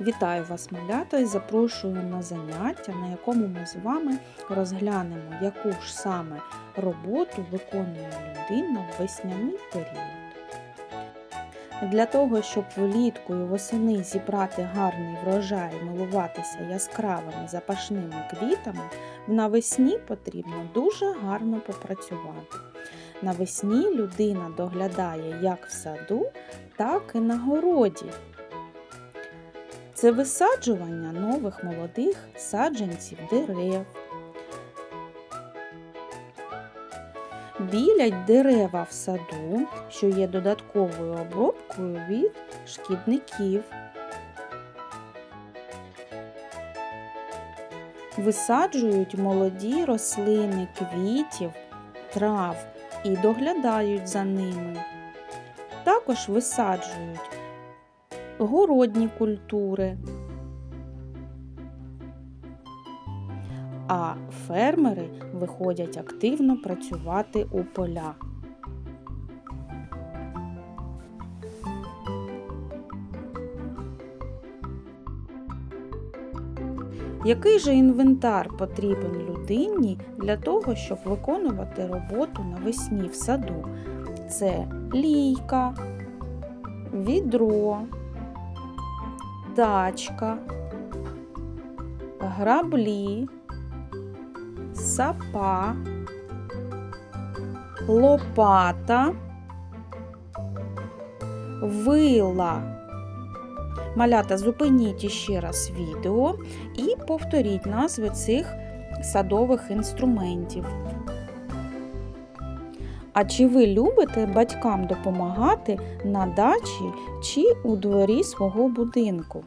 Вітаю вас, малята, і запрошую на заняття, на якому ми з вами розглянемо, яку ж саме роботу виконує людина в весняний період. Для того, щоб влітку і восени зібрати гарний врожай і милуватися яскравими запашними квітами, навесні потрібно дуже гарно попрацювати. Навесні людина доглядає як в саду, так і на городі. Це висаджування нових молодих саджанців дерев. Білять дерева в саду, що є додатковою обробкою від шкідників. Висаджують молоді рослини квітів, трав і доглядають за ними. Також висаджують городні культури. А фермери виходять активно працювати у поля. Який же інвентар потрібен людині для того, щоб виконувати роботу навесні в саду? Це лійка, відро, тачка, граблі, сапа, лопата, вила. Малята, зупиніть іще раз відео і повторіть назви цих садових інструментів. А чи ви любите батькам допомагати на дачі чи у дворі свого будинку?